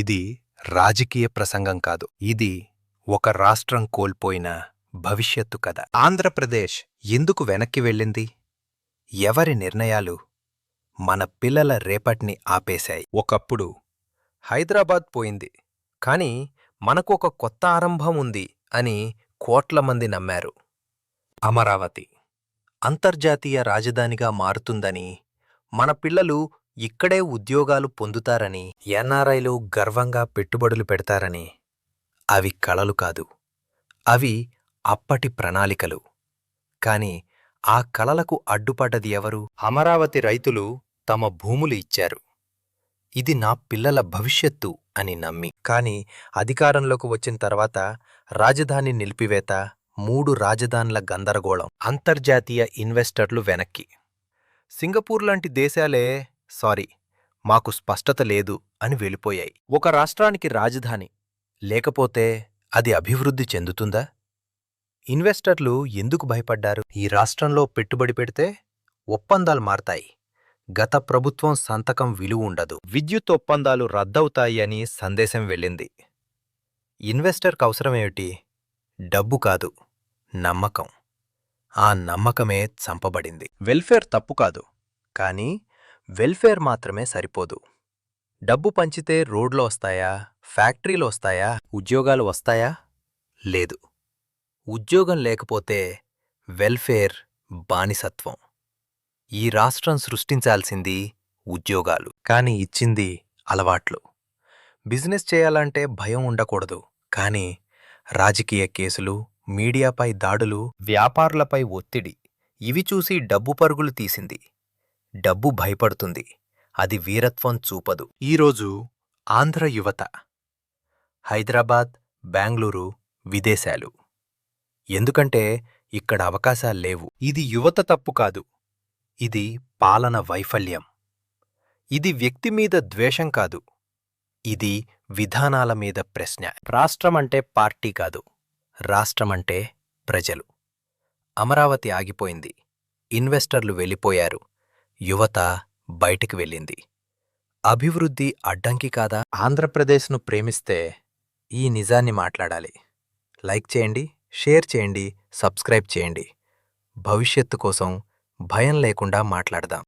ఇది రాజకీయ ప్రసంగం కాదు. ఇది ఒక రాష్ట్రం కోల్పోయిన భవిష్యత్తు కథ. ఆంధ్రప్రదేశ్ ఎందుకు వెనక్కి వెళ్ళింది? ఎవరి నిర్ణయాలు మన పిల్లల రేపటిని ఆపేశాయి? ఒకప్పుడు హైదరాబాద్ పోయింది. కాని మనకు ఒక కొత్త ఆరంభం ఉంది అని కోట్ల మంది నమ్మారు. అమరావతి అంతర్జాతీయ రాజధానిగా మారుతుందని మన పిల్లలు ఇక్కడే ఉద్యోగాలు పొందుతారని ఎన్ఆర్ఐలు గర్వంగా పెట్టుబడులు పెడతారని అవి కళలు కాదు. అవి అప్పటి ప్రణాళికలు. కాని ఆ కళలకు అడ్డుపడ్డది ఎవరు? అమరావతి రైతులు తమ భూములు ఇచ్చారు. ఇది నా పిల్లల భవిష్యత్తు అని నమ్మి. కాని అధికారంలోకి వచ్చిన తర్వాత రాజధాని నిలిపివేత మూడు రాజధానుల గందరగోళం అంతర్జాతీయ ఇన్వెస్టర్లు వెనక్కి. సింగపూర్ లాంటి దేశాలే సారీ మాకు స్పష్టత లేదు అని వెళ్ళిపోయాయి. ఒక రాష్ట్రానికి రాజధాని లేకపోతే అది అభివృద్ధి చెందుతుందా? ఇన్వెస్టర్లు ఎందుకు భయపడ్డారు? ఈ రాష్ట్రంలో పెట్టుబడి పెడితే ఒప్పందాలు మారతాయి. గత ప్రభుత్వం సంతకం విలువ ఉండదు. విద్యుత్ ఒప్పందాలు రద్దవుతాయి అని సందేశం వెళ్ళింది. ఇన్వెస్టర్కు అవసరమేమిటి డబ్బు కాదు నమ్మకం. ఆ నమ్మకమే చంపబడింది. వెల్ఫేర్ తప్పు కాదు కానీ వెల్ఫేర్ మాత్రమే సరిపోదు. డబ్బు పంచితే రోడ్లు వస్తాయా? ఫ్యాక్టరీలు వస్తాయా? ఉద్యోగాలు వస్తాయా? లేదు. ఉద్యోగం లేకపోతే వెల్ఫేర్ బానిసత్వం. ఈ రాష్ట్రం సృష్టించాల్సింది ఉద్యోగాలు. కాని ఇచ్చింది అలవాట్లు. బిజినెస్ చేయాలంటే భయం ఉండకూడదు. కాని రాజకీయ కేసులు మీడియాపై దాడులు వ్యాపారులపై ఒత్తిడి ఇవి చూసి డబ్బు పరుగులు తీసింది. డబ్బు భయపడుతుంది. అది వీరత్వం చూపదు. ఈరోజు ఆంధ్ర యువత హైదరాబాద్ బెంగళూరు విదేశాలు. ఎందుకంటే ఇక్కడ అవకాశాలు లేవు. ఇది యువత తప్పు కాదు. ఇది పాలన వైఫల్యం. ఇది వ్యక్తి మీద ద్వేషం కాదు. ఇది విధానాల మీద ప్రశ్న. రాష్ట్రమంటే పార్టీ కాదు. రాష్ట్రమంటే ప్రజలు. అమరావతి ఆగిపోయింది. ఇన్వెస్టర్లు వెళ్ళిపోయారు. యువత బయటికి వెళ్ళింది. అభివృద్ధి అడ్డంకి కాదా? ఆంధ్రప్రదేశ్ను ప్రేమిస్తే ఈ నిజాన్ని మాట్లాడాలి. లైక్ చేయండి షేర్ చేయండి సబ్స్క్రైబ్ చేయండి. భవిష్యత్తు కోసం భయం లేకుండా మాట్లాడదాం.